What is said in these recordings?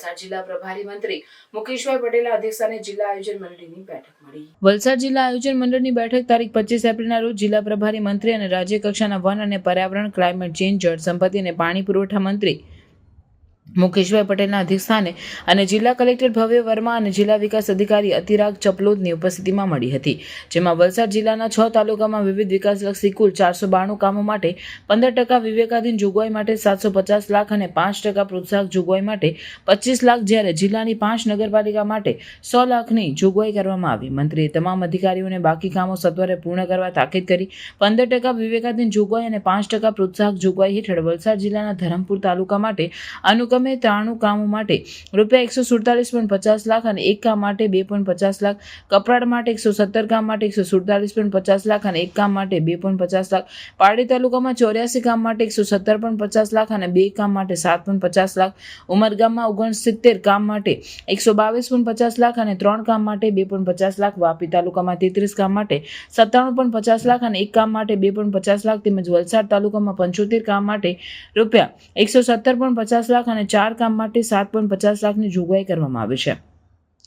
વલસાડ જિલ્લા પ્રભારી મંત્રી મુકેશભાઈ પટેલના અધ્યક્ષસ્થાને જિલ્લા આયોજન મંડળની બેઠક મળી. વલસાડ જિલ્લા આયોજન મંડળની બેઠક તારીખ પચીસ એપ્રિલના રોજ જિલ્લા પ્રભારી મંત્રી અને રાજ્ય કક્ષાના વન અને પર્યાવરણ, ક્લાઇમેટ ચેન્જ જળ સંપત્તિ અને પાણી પુરવઠા મંત્રી મુકેશભાઈ પટેલના અધ્યક્ષસ્થાને અને જિલ્લા કલેક્ટર ભવ્ય વર્મા અને જિલ્લા વિકાસ અધિકારી અતિરાગ ચપલોદની ઉપસ્થિતિમાં મળી હતી, જેમાં વલસાડ જિલ્લાના છ તાલુકામાં વિવિધ વિકાસલક્ષી કુલ ચારસો બાણું કામો માટે પંદર ટકા વિવેકાધીન જોગવાઈ માટે સાતસો પચાસ લાખ અને પાંચ ટકા પ્રોત્સાહક જોગવાઈ માટે પચીસ લાખ જ્યારે જિલ્લાની પાંચ નગરપાલિકા માટે સો લાખની જોગવાઈ કરવામાં આવી. મંત્રીએ તમામ અધિકારીઓને બાકી કામો સત્વરે પૂર્ણ કરવા તાકીદ કરી, પંદર ટકા વિવેકાધીન જોગવાઈ અને પાંચ ટકા પ્રોત્સાહક જોગવાઈ હેઠળ વલસાડ જિલ્લાના ધરમપુર તાલુકા માટે અનુક્રમે ત્રાણું કામો માટે રૂપિયા એકસો સુડતાલીસ પોઈન્ટ પચાસ લાખ અને એક કામ માટે બે પોઈન્ટ પચાસ લાખ કપરાડ માટે એકસો સત્તર કામ માટે એકસો સુડતાલીસ પોઈન્ટ પચાસ લાખ અને એક કામ માટે બે પોઈન્ટ પચાસ લાખ પારડી તાલુકામાં ચોર્યાસી કામ માટે એકસો સત્તર પોઈન્ટ પચાસ લાખ અને બે કામ માટે સાત પોઈન્ટ પચાસ લાખ ઉમરગામમાં ઓગણસિત્તેર કામ માટે એકસો બાવીસ પોઈન્ટ પચાસ લાખ અને ત્રણ કામ માટે બે પોઈન્ટ પચાસ લાખ વાપી તાલુકામાં તેત્રીસ કામ માટે સત્તાણું પોઈન્ટ પચાસ લાખ અને એક કામ માટે બે પોઈન્ટ પચાસ લાખ તેમજ વલસાડ તાલુકામાં પંચોતેર કામ માટે રૂપિયા એકસો સત્તર પોઈન્ટ પચાસ લાખ અને ચાર કામ માટે સાત પોઈન્ટ પચાસ લાખની જોગવાઈ કરવામાં આવી છે.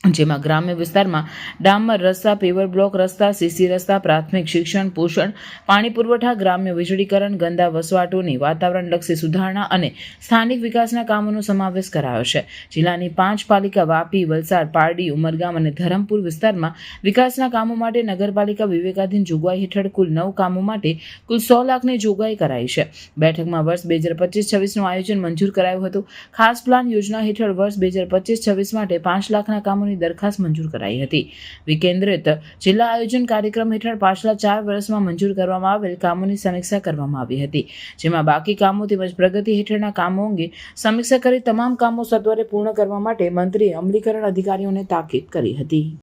જેમાં ગ્રામ્ય વિસ્તારમાં ડામર રસ્તા, પેવર બ્લોક રસ્તા, સીસી રસ્તા, પ્રાથમિક શિક્ષણ, પોષણ, પાણી પુરવઠા, ગ્રામ્ય વીજળીકરણ, ગંદા વસવાટોની વાતાવરણલક્ષી સુધારણા અને સ્થાનિક વિકાસના કામોનો સમાવેશ કરાયો છે. જિલ્લાની પાંચ પાલિકા વાપી, વલસાડ, પારડી, ઉમરગામ અને ધરમપુર વિસ્તારમાં વિકાસના કામો માટે નગરપાલિકા વિવેકાધીન જોગવાઈ હેઠળ કુલ નવ કામો માટે કુલ સો લાખની જોગવાઈ કરાઈ છે. બેઠકમાં વર્ષ બે હજાર પચીસ છવ્વીસનું આયોજન મંજૂર કરાયું હતું. ખાસ પ્લાન યોજના હેઠળ વર્ષ બે હજાર પચીસ છવ્વીસ માટે પાંચ લાખના કામોની દરખાસ્ત મંજૂર કરાઈ હતી. વિકેન્દ્રિત જિલ્લા આયોજન કાર્યક્રમ હેઠળ પાછલા ચાર વર્ષમાં મંજૂર કરવામાં આવેલ કામોની સમીક્ષા કરવામાં આવી હતી. જેમાં બાકી કામો તેમજ પ્રગતિ હેઠળના કામો અંગે સમીક્ષા કરી તમામ કામો સત્વરે પૂર્ણ કરવા માટે મંત્રીએ અમલીકરણ અધિકારીઓને તાકીદ કરી હતી.